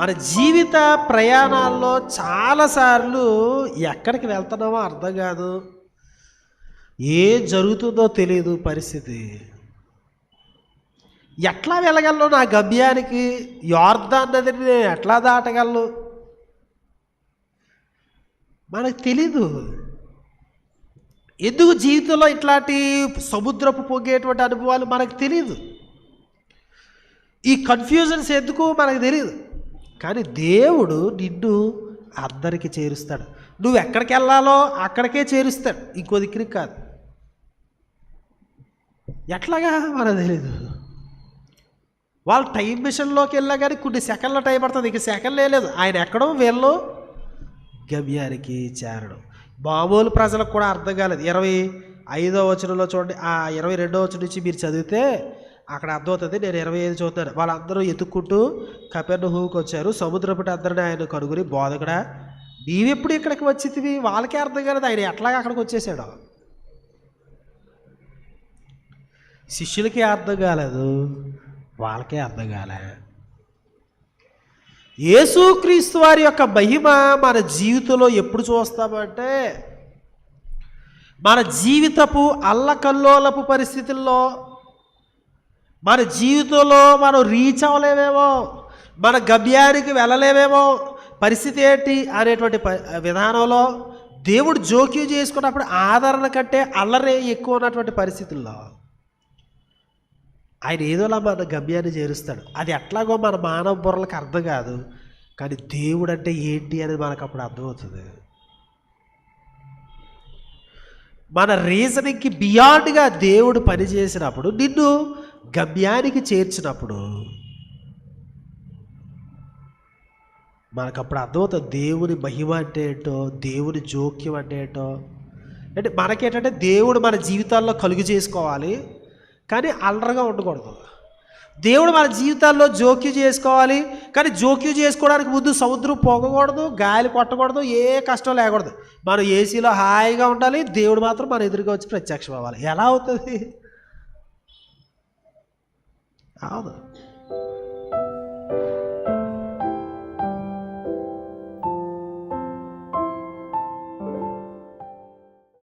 మన జీవిత ప్రయాణాల్లో చాలాసార్లు ఎక్కడికి వెళ్తున్నామో అర్థం కాదు. ఏం జరుగుతుందో తెలియదు పరిస్థితి. ఎట్లా వెళ్ళగలను నా గమ్యానికి? యార్దాన్ నదిని నేను ఎట్లా దాటగలను? మనకు తెలీదు. ఎందుకు జీవితంలో ఇట్లాంటి సముద్రపు పొంగేటువంటి అనుభవాలు మనకు తెలియదు ఈ కన్ఫ్యూజన్స్ ఎందుకు మనకు తెలియదు కానీ దేవుడు నిన్ను అందరికి చేరుస్తాడు. నువ్వు ఎక్కడికి వెళ్ళాలో అక్కడికే చేరుస్తాడు. ఇంకో దగ్గరికి కాదు. ఎట్లాగా మనకు తెలీదు. వాళ్ళ టైం మిషన్లోకి వెళ్ళా కానీ కొన్ని సెకండ్ల టైం పడుతుంది. ఇక సెకండ్లే లేదు. ఆయన ఎక్కడో వీళ్ళు గమ్యానికి చేరడం. మామూలు ప్రజలకు కూడా అర్థం కాలేదు. ఇరవై ఐదో వచనంలో చూడండి. ఆ ఇరవై రెండో వచనం నుంచి మీరు చదివితే అక్కడ అర్థమవుతుంది. నేను ఇరవై ఐదు చూస్తున్నాను వాళ్ళందరూ ఎత్తుక్కుంటూ కపెర్ను హూకి వచ్చారు సముద్రపుటి అందరిని ఆయన కనుగొని బోధకుడా నీవెప్పుడు ఇక్కడికి వచ్చింది వాళ్ళకే అర్థం కాలేదు. ఆయన ఎట్లాగా అక్కడికి వచ్చేసాడు. శిష్యులకి అర్థం కాలేదు. వాళ్ళకే అర్థం కాలే. యేసుక్రీస్తు వారి యొక్క మహిమ మన జీవితంలో ఎప్పుడు చూస్తామంటే మన జీవితపు అల్లకల్లోలపు పరిస్థితుల్లో మన జీవితంలో మనం రీచ్ అవ్వలేమేమో? మన గమ్యానికి వెళ్ళలేమేమో? పరిస్థితి ఏంటి అనేటువంటి విధానంలో దేవుడు జోక్యం చేసుకున్నప్పుడు ఆదరణ కంటే అల్లరే ఎక్కువ ఉన్నటువంటి పరిస్థితుల్లో ఆయన ఏదోలా మన గమ్యాన్ని చేరుస్తాడు. అది ఎట్లాగో మన మానవ బుర్రలకు అర్థం కాదు. కానీ దేవుడు అంటే ఏంటి అనేది మనకు అప్పుడు అర్థమవుతుంది. మన రీజనింగ్కి బియాండ్గా దేవుడు పనిచేసినప్పుడు నిన్ను గమ్యానికి చేర్చినప్పుడు మనకు అప్పుడు అర్థమవుతుంది దేవుని మహిమ అంటే ఏంటో దేవుని జోక్యం అంటే ఏంటో. అంటే మనకేంటంటే దేవుడు మన జీవితాల్లో కలుగు చేసుకోవాలి కానీ అల్లరగా ఉండకూడదు. దేవుడు మన జీవితాల్లో జోక్యం చేసుకోవాలి కానీ జోక్యం చేసుకోవడానికి ముందు సముద్రం పోగకూడదు గాలి కొట్టకూడదు ఏ కష్టం లేకూడదు. మనం ఏసీలో హాయిగా ఉండాలి దేవుడు మాత్రం మన ఎదురుగా వచ్చి ప్రత్యక్షం అవ్వాలి ఎలా అవుతుంది? out of.